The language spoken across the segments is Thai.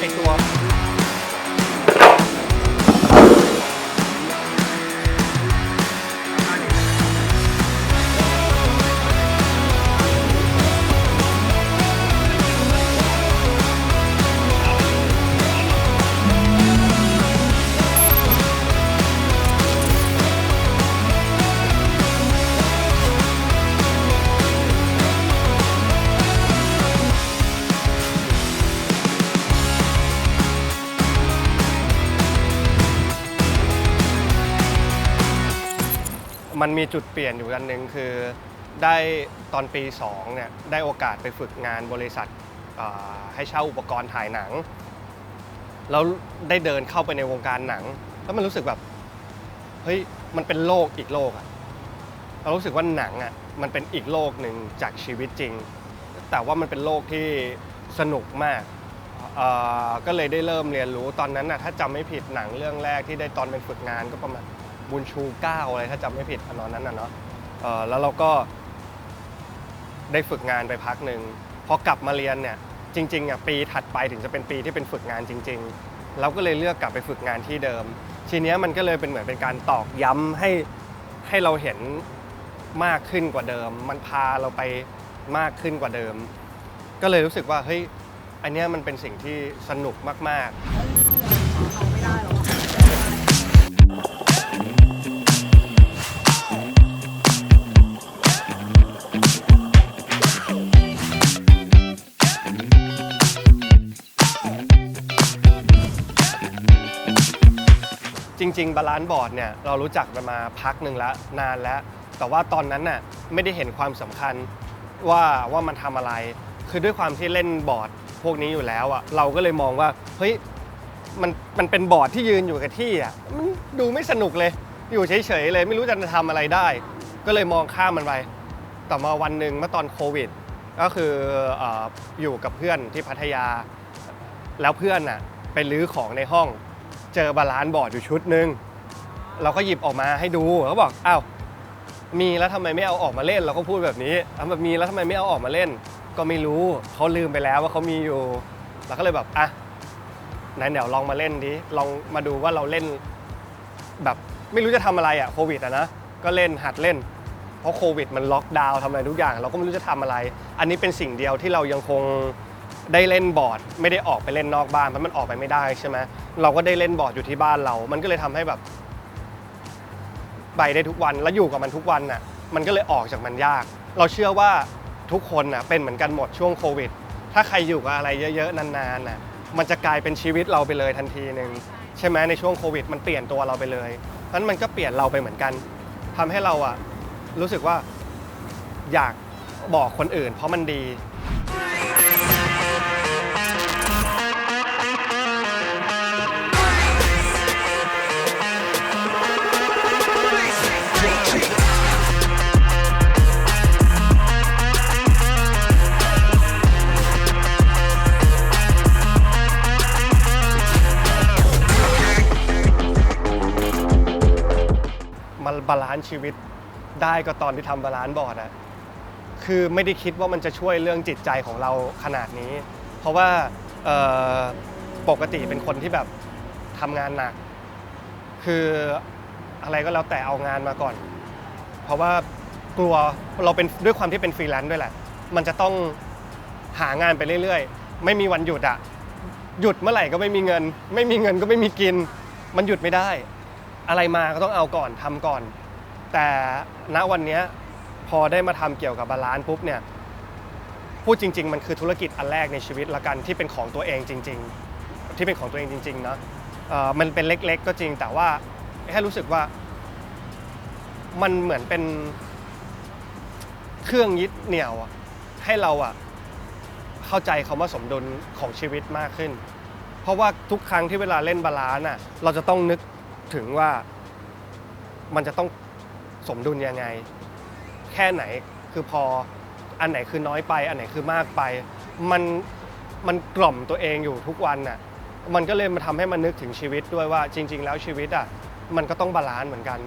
ไอตั มันมีจุดเปลี่ยนอยู่อันหนึ่งคือได้ตอนปี 2 เนี่ย ได้โอกาสไปฝึกงานบริษัทให้เช่าอุปกรณ์ถ่ายหนัง แล้วได้เดินเข้าไปในวงการหนัง แล้วมันรู้สึกแบบ เฮ้ย มันเป็นโลกอีกโลกอะเรารู้สึกว่าหนังอะมันเป็นอีกโลกหนึ่งจากชีวิตจริง แต่ว่ามันเป็นโลกที่สนุกมาก ก็เลยได้เริ่มเรียนรู้ตอนนั้นน่ะถ้าจำไม่ผิดหนังเรื่องแรกที่ได้ตอนเป็นฝึกงานก็ประมาณ บุญชูเก้าอะไรถ้าจำไม่ผิดตอนนั้นน่ะเนาะเอ่อแล้วเราก็ได้ฝึกงานไปพักหนึ่งพอกลับมาเรียนเนี่ยจริงๆอะปีถัดไปถึงจะเป็นปีที่เป็นฝึกงานจริง ๆ เราก็เลยเลือกกลับไปฝึกงานที่เดิม ทีเนี้ยมันก็เลยเป็นเหมือนเป็นการตอกย้ำให้ให้เราเห็นมากขึ้นกว่าเดิม มันพาเราไปมากขึ้นกว่าเดิม ก็เลยรู้สึกว่าเฮ้ยอันเนี้ยมันเป็นสิ่งที่สนุกมากๆ จริงๆบาลานซ์บอร์ดเนี่ยเรารู้จักมันมาพักหนึ่งแล้วนานแล้ว แต่ว่าตอนนั้นน่ะไม่ได้เห็นความสำคัญว่าว่ามันทำอะไร คือด้วยความที่เล่นบอร์ดพวกนี้อยู่แล้วอะเราก็เลยมองว่าเฮ้ยมันมันเป็นบอร์ดที่ยืนอยู่กับที่อะมันดูไม่สนุกเลย อยู่เฉยๆเลย ไม่รู้จะทำอะไรได้ ก็เลยมองข้ามมันไป แต่มาวันหนึ่งเมื่อตอนโควิด ก็คือเอออยู่กับเพื่อนที่พัทยา แล้วเพื่อนน่ะไปลื้อของในห้อง เจอบาลานซ์บอร์ดอยู่ชุดหนึ่งเราก็หยิบออกมาให้ดูเขาบอกอ้าวมีแล้วทำไมไม่เอาออกมาเล่น เราก็พูดแบบนี้เอาแบบมีแล้วทำไมไม่เอาออกมาเล่น ก็ไม่รู้เขาลืมไปแล้วว่าเขามีอยู่เราก็เลยแบบอะไหนเดี๋ยวลองมาเล่นดิลองมาดูว่าเราเล่น แบบไม่รู้จะทำอะไรอะโควิดอะนะก็เล่นหัดเล่น เพราะโควิดมันล็อกดาวน์ทำอะไรทุกอย่าง เราก็ไม่รู้จะทำอะไร อันนี้เป็นสิ่งเดียวที่เรายังคง ได้เล่นบอร์ดไม่ได้ออกไปเล่นนอกบ้านเพราะมันออกไปไม่ได้ใช่ไหมเราก็ได้เล่นบอร์ดอยู่ที่บ้านเรา มันก็เลยทำให้แบบ ไปได้ทุกวันแล้วอยู่กับมันทุกวันน่ะมันก็เลยออกจากมันยาก เราเชื่อว่าทุกคนน่ะเป็นเหมือนกันหมดช่วงโควิด ถ้าใครอยู่กับอะไรเยอะๆนานๆน่ะมันจะกลายเป็นชีวิตเราไปเลยทันทีหนึ่งใช่ไหมในช่วงโควิด มันเปลี่ยนตัวเราไปเลยเพราะฉะนั้นมันก็เปลี่ยนเราไปเหมือนกันทำให้เราอะรู้สึกว่าอยากบอกคนอื่น เพราะมันดี บาลานซ์ชีวิตได้ก็ตอนที่ทำบาลานซ์บอร์ดอะคือไม่ได้คิดว่ามันจะช่วยเรื่องจิตใจของเราขนาดนี้ เพราะว่าปกติเป็นคนที่แบบทำงานหนัก คืออะไรก็แล้วแต่เอางานมาก่อน เพราะว่ากลัวเราเป็นด้วยความที่เป็นฟรีแลนซ์ด้วยแหละ มันจะต้องหางานไปเรื่อยๆ ไม่มีวันหยุดอะหยุดเมื่อไหร่ก็ไม่มีเงิน ไม่มีเงินก็ไม่มีกิน มันหยุดไม่ได้ อะไรมาก็ต้องเอาก่อนทำก่อน แต่ณวันนี้พอได้มาทำเกี่ยวกับบาลานซ์ปุ๊บเนี่ยพูดจริง ๆ มันคือธุรกิจอันแรกในชีวิตละกันที่เป็นของตัวเองจริง ๆ ที่เป็นของตัวเองจริงๆเนาะมันเป็นเล็ก ๆ ก็จริงแต่ว่าแค่รู้สึกว่ามันเหมือนเป็นเครื่องยึดเหนี่ยวให้เราอะเข้าใจคำว่าสมดุลของชีวิตมากขึ้น เพราะว่าทุกครั้งที่เวลาเล่นบาลานซ์อะเราจะต้องนึก ถึงว่ามันจะต้องสมดุลยังไง แค่ไหนคือพออันไหนคือน้อยไป อันไหนคือมากไป มันมันกล่อมตัวเองอยู่ทุกวันน่ะมันก็เลยมาทำให้มันนึกถึงชีวิตด้วยว่าจริง ๆ แล้วชีวิตอะมันก็ต้องบาลานซ์เหมือนกัน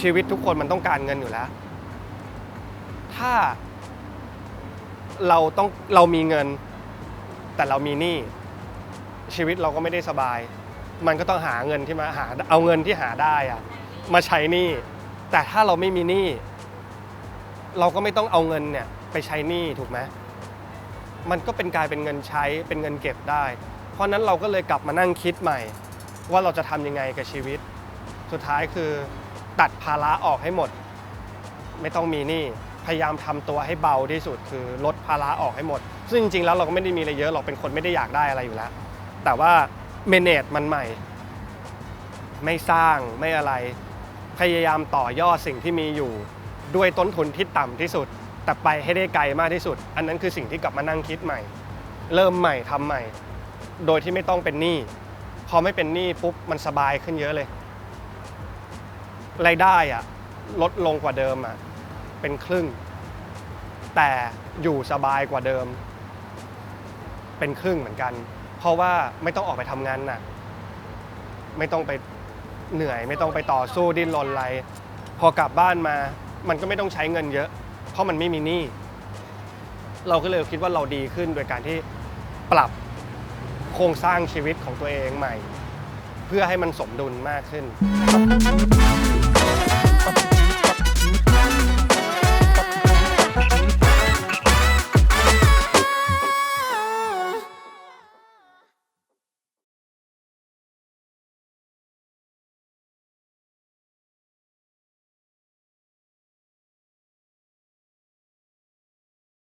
ชีวิตทุกคนมันต้องการเงินอยู่แล้ว ถ้าเราต้องเรามีเงิน แต่เรามีหนี้ชีวิตเราก็ไม่ได้สบาย มันก็ต้องหาเงินที่มาหาเอาเงินที่หาได้อะมาใช้หนี้แต่ถ้าเราไม่มีหนี้เราก็ไม่ต้องเอาเงินเนี่ยไปใช้หนี้ถูกไหมมันก็เป็นกลายเป็นเงินใช้เป็นเงินเก็บได้ เพราะนั้นเราก็เลยกลับมานั่งคิดใหม่ ว่าเราจะทำยังไงกับชีวิต สุดท้ายคือ ตัดภาระออกให้หมด ไม่ต้องมีหนี้พยายามทำตัวให้เบาที่สุด คือลดภาระออกให้หมด ซึ่งจริงๆแล้วเราก็ไม่ได้มีอะไรเยอะเราเป็นคนไม่ได้อยากได้อะไรอยู่แล้ว แต่ว่าเมเนจมันใหม่ ไม่สร้างไม่อะไร พยายามต่อยอดสิ่งที่มีอยู่ ด้วยต้นทุนที่ต่ำที่สุด แต่ไปให้ได้ไกลมากที่สุด อันนั้นคือสิ่งที่กลับมานั่งคิดใหม่ เริ่มใหม่ทำใหม่ โดยที่ไม่ต้องเป็นหนี้พอไม่เป็นหนี้ปุ๊บมันสบายขึ้นเยอะเลย รายได้อะลดลงกว่าเดิมอะเป็นครึ่ง แต่อยู่สบายกว่าเดิม เป็นครึ่งเหมือนกัน เพราะว่าไม่ต้องออกไปทำงานหนักไม่ต้องไปเหนื่อย ไม่ต้องไปต่อสู้ดิ้นรนอะไร พอกลับบ้านมา มันก็ไม่ต้องใช้เงินเยอะ เพราะมันไม่มีหนี้เราก็เลยคิดว่าเราดีขึ้นโดยการที่ปรับโครงสร้างชีวิตของตัวเองใหม่ เพื่อให้มันสมดุลมากขึ้น